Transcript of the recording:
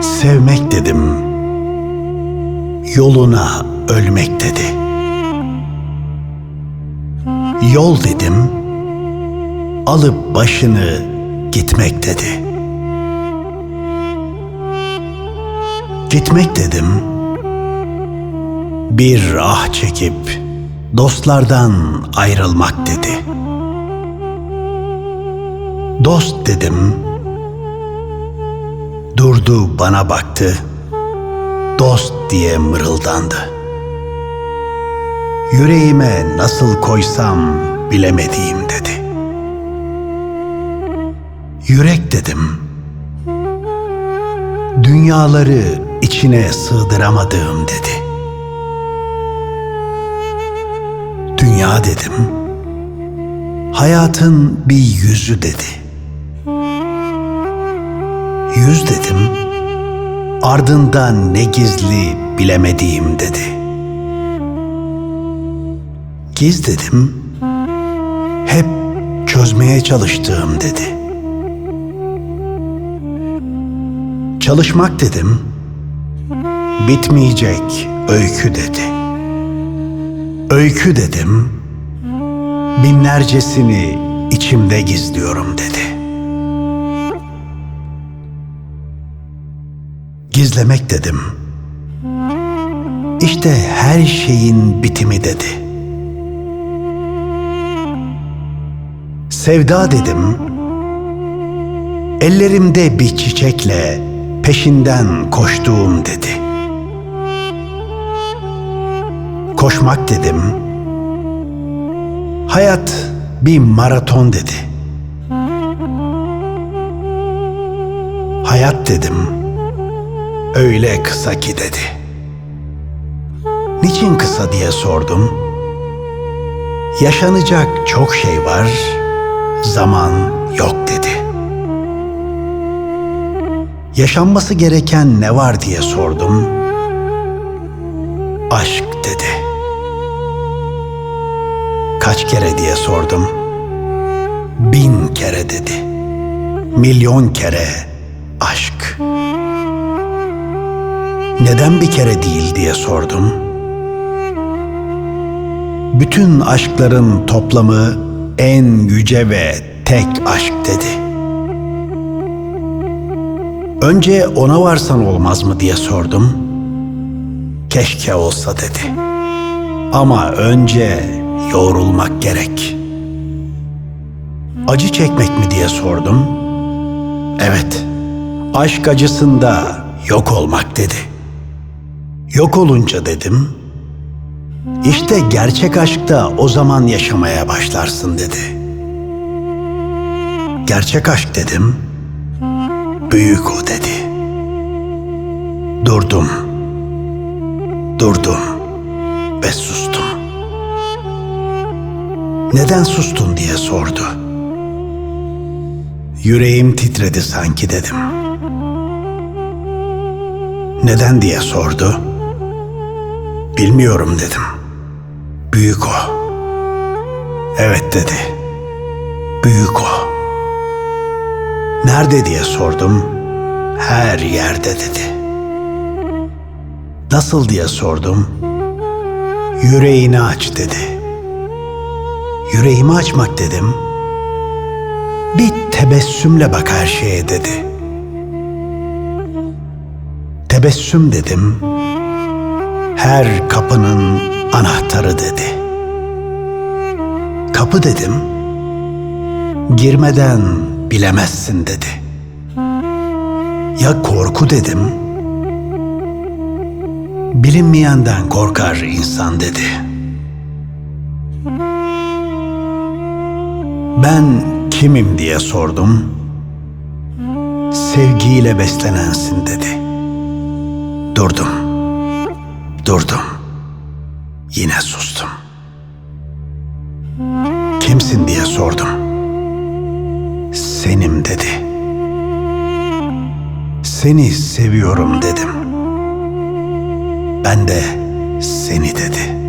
Sevmek dedim, yoluna ölmek dedi. Yol dedim, alıp başını gitmek dedi. Gitmek dedim, bir ah çekip dostlardan ayrılmak dedi. Dost dedim, durdu bana baktı, dost diye mırıldandı. Yüreğime nasıl koysam bilemediğim dedi. Yürek dedim, dünyaları içine sığdıramadığım dedi. Dünya dedim, hayatın bir yüzü dedi. Yüz dedim, ardından ne gizli bilemediğim dedi. Giz dedim, hep çözmeye çalıştığım dedi. Çalışmak dedim, bitmeyecek öykü dedi. Öykü dedim, binlercesini içimde gizliyorum dedi. Gizlemek dedim. İşte her şeyin bitimi dedi. Sevda dedim. Ellerimde bir çiçekle peşinden koştuğum dedi. Koşmak dedim. Hayat bir maraton dedi. Hayat dedim. Öyle kısa ki dedi. Niçin kısa diye sordum. Yaşanacak çok şey var, zaman yok dedi. Yaşanması gereken ne var diye sordum. Aşk dedi. Kaç kere diye sordum. Bin kere dedi. Milyon kere aşk. Neden bir kere değil diye sordum. Bütün aşkların toplamı en yüce ve tek aşk dedi. Önce ona varsan olmaz mı diye sordum. Keşke olsa dedi. Ama önce yoğrulmak gerek. Acı çekmek mi diye sordum. Evet, aşk acısında yok olmak dedi. Yok olunca dedim, işte gerçek aşkta o zaman yaşamaya başlarsın dedi. Gerçek aşk dedim, büyük o dedi. Durdum, durdum ve sustum. Neden sustun diye sordu. Yüreğim titredi sanki dedim. Neden diye sordu. Bilmiyorum dedim. Büyük o. Evet dedi. Büyük o. Nerede diye sordum. Her yerde dedi. Nasıl diye sordum. Yüreğini aç dedi. Yüreğimi açmak dedim. Bir tebessümle bak her şeye dedi. Tebessüm dedim. Her kapının anahtarı dedi. Kapı dedim. Girmeden bilemezsin dedi. Ya korku dedim. Bilinmeyenden korkar insan dedi. Ben kimim diye sordum. Sevgiyle beslenensin dedi. Durdum. Durdum. Yine sustum. Kimsin diye sordum. Senim dedi. Seni seviyorum dedim. Ben de seni dedi.